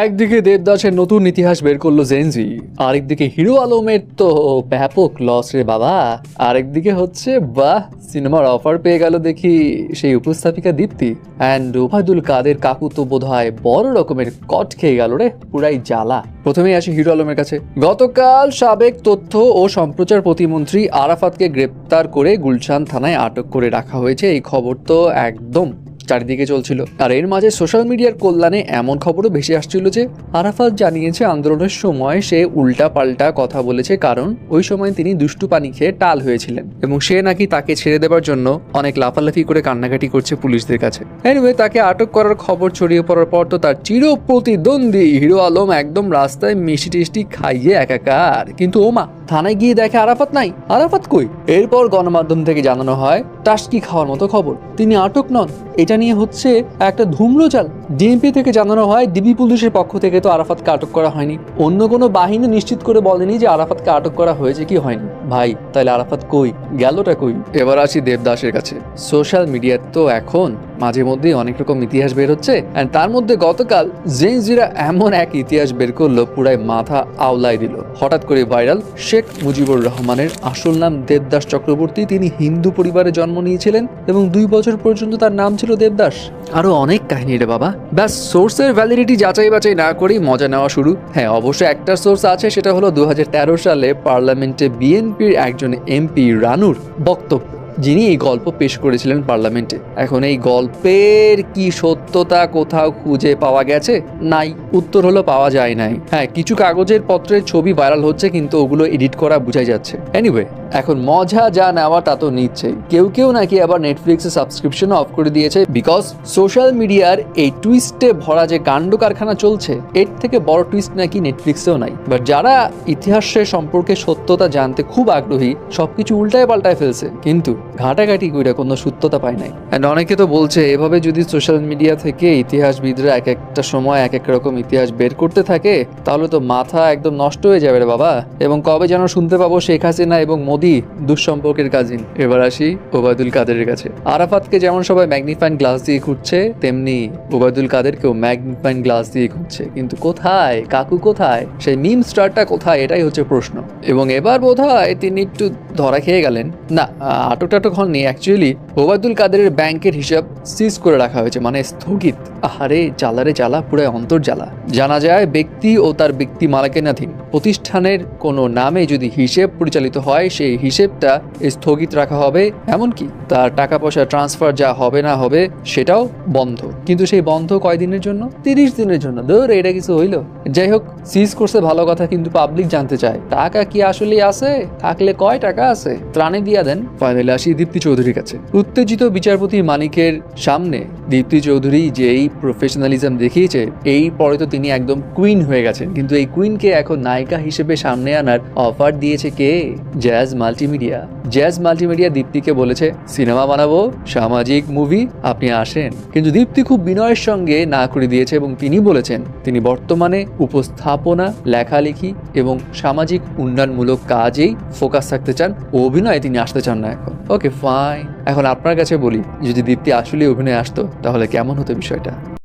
একদিকে দেবদাসের নতুন ইতিহাস বের করল জেনজি আরেকদিকে হিরো আলমের তো ব্যাপক লস রে বাবা। আরেকদিকে হচ্ছে, বাহ, সিনেমার অফার পেয়ে গেল দেখি সেই উপস্থাপিকা দীপ্তি। অ্যান্ড ওবায়দুল কাদের কাকু তো বোধ হয় বড় রকমের কট খেয়ে গেল রে, পুরাই জ্বালা। প্রথমেই আসি হিরো আলমের কাছে। গতকাল সাবেক তথ্য ও সম্প্রচার প্রতিমন্ত্রী আরাফাতকে গ্রেপ্তার করে গুলশান থানায় আটক করে রাখা হয়েছে, এই খবর তো একদম চারিদিকে চলছিল। আর এর মাঝে সোশ্যাল মিডিয়ার কল্যাণে এমন খবরও ভেসে আসছিল যে, আরাফাত জানিয়েছে আন্দোলনের সময় সে উল্টা পাল্টা কথা বলেছে কারণ ওই সময় তিনি দুষ্টু পানি খেয়ে টাল হয়েছিলেন এবং সে নাকি তাকে ছেড়ে দেওয়ার জন্য অনেক লাফালাফি করে কান্নাকাটি করছে পুলিশদের কাছে। এনিওয়ে তাকে আটক করার খবর ছড়িয়ে পড়ার পর তো তার চির প্রতিদ্বন্দ্বী হিরো আলম একদম রাস্তায় মিষ্টি টিষ্টি খাইয়ে একাকার। কিন্তু ওমা থানায় গিয়ে দেখে আরাফাত নাই। আরাফাত কই? এরপর গণমাধ্যম থেকে জানানো হয়, টাস্কি খাওয়ার মতো খবর। তিনি আটক নন। এটা নিয়ে হচ্ছে একটা ধুমরোচাল ডিএমপি থেকে জানানো হয়, ডিবি পুলিশের পক্ষ থেকে তো আরাফাতকে আটক করা হয়নি। অন্য কোনো বাহিনী নিশ্চিত করে বলেনি যে আরাফাতকে আটক করা হয়েছে কি হয়নি। ভাই, তাহলে আরাফাত কই? গেলটা কই? এবার আসি দেবদাসের কাছে। সোশ্যাল মিডিয়ার তো এখন মাঝে মধ্যে অনেক রকম ইতিহাস বের হচ্ছে অ্যান্ড তার মধ্যে গতকাল জেনজিরা এমন এক ইতিহাস বের করল, পুরাই মাথা আওলাই দিল। হঠাৎ করে ভাইরাল শেখ মুজিবুর রহমানের আসল নাম দেবদাস চক্রবর্তী, তিনি হিন্দু পরিবারে জন্ম নিয়েছিলেন এবং দুই বছর পর্যন্ত তার নাম ছিল দেবদাস। আরও অনেক কাহিনী রে বাবা। ব্যাস, সোর্সের ভ্যালিডিটি যাচাই বাছাই না করেই মজা নেওয়া শুরু। হ্যাঁ অবশ্য একটা সোর্স আছে, সেটা হলো দু হাজার তেরো সালে পার্লামেন্টে বিএনপির একজন এমপি রানুর বক্তব্য। যিনি এই গল্প পেশ করেছিলেন পার্লামেন্টে। এখন এই গল্পের কি সত্যতা কোথাও খুঁজে পাওয়া গেছে? নাই। উত্তর হলো পাওয়া যায় নাই। হ্যাঁ কিছু কাগজের পত্রের ছবি ভাইরাল হচ্ছে, কিন্তু ওগুলো এডিট করা বোঝাই যাচ্ছে। এনিওয়ে এখন মজা যা নেওয়া তা তো নিচ্ছেই। কেউ কেউ নাকি আবার নেটফ্লিক্সে সাবস্ক্রিপশন অফ করে দিয়েছে বিকজ সোশ্যাল মিডিয়ার এই টুইস্টে ভরা যে কাণ্ড কারখানা চলছে, এর থেকে বড় টুইস্ট নাকি নেটফ্লিক্সেও নাই। বাট যারা ইতিহাসের সম্পর্কে সত্যতা জানতে খুব আগ্রহী, সবকিছু উল্টায় পাল্টায় ফেলছে। কিন্তু ঘাটাঘাটি কইরা কোনো সত্যতা পায় নাই। অ্যান্ড অনেকে তো বলছে, এভাবে যদি সোশ্যাল মিডিয়া থেকে ইতিহাসবিদরা এক একটা সময় এক এক রকম ইতিহাস বের করতে থাকে, তাহলে তো মাথা একদম নষ্ট হয়ে যাবে রে বাবা। এবং কবে যেন শুনতে পাবো শেখ হাসিনা এবং দুঃসম্পর্কের কাজিন এবার আসি ওবায়দুল কাদেরের কাছে। আরাফাতকে যেমন সবাই ম্যাগনিফাইন গ্লাস দিয়ে খুঁজছে তেমনি ওবায়দুল কাদেরকেও ম্যাগনিফাইন গ্লাস দিয়ে খুঁজছে কিন্তু কোথায়? কাকু কোথায়? সেই মিম স্টারটা কোথায়? এটাই হচ্ছে প্রশ্ন। এবং এবার বোধ হয় তিনি একটু ধরা খেয়ে গেলেন। না আটক টাটক হননি। অ্যাকচুয়ালি ওবায়দুল কাদেরের ব্যাংকের হিসাব সিজ করে রাখা হয়েছে মানে স্থগিত। আহারে, জ্বালারে জ্বালা পুরো অন্তর্জ্বালা জানা যায়, ব্যক্তি ও তার ব্যক্তি মালিকানাধীন। প্রতিষ্ঠানের কোনো নামে যদি হিসেব পরিচালিত হয়, সেই হিসেবটা স্থগিত রাখা হবে। এমনকি তার টাকা পয়সা ট্রান্সফার যা হবে না হবে, সেটাও বন্ধ। কিন্তু সেই বন্ধ কয়দিনের জন্য? তিরিশ দিনের জন্য। ধর, এটা কিছু হইল। যাই হোক সিজ করছে ভালো কথা, কিন্তু পাবলিক জানতে চায়। টাকা কি আসলে আছে? থাকলে কয় টাকা আছে? ত্রাণে দিয়া দেন। ফাইনালি আসি দীপ্তি চৌধুরীর কাছে। উত্তেজিত বিচারপতি মানিকের সামনে দীপ্তি চৌধুরী যে এই প্রফেশনালিজম দেখিয়েছে, এই পরে তো তিনি একদম কুইন হয়ে গেছেন। কিন্তু এই কুইনকে এখন নায়িকা হিসেবে সামনে আনার অফার দিয়েছে কে? জ্যাজ মাল্টিমিডিয়া জ্যাজ মাল্টিমিডিয়া দীপ্তিকে বলেছে, সিনেমা বানাবো, সামাজিক মুভি আপনি আসেন। কিন্তু দীপ্তি খুব বিনয়ের সঙ্গে না করে দিয়েছে এবং তিনি বলেছেন, তিনি বর্তমানে উপস্থাপনা, লেখালেখি এবং সামাজিক উন্নয়নমূলক কাজেই ফোকাস থাকতে চান। অভিনয়ে তিনি আসতে চান না এখন। ওকে ফাইন এখন আপনার কাছে বলি যদি দীপ্তি আসলে অভিনয়ে আসতো তাহলে কেমন হতো বিষয়টা?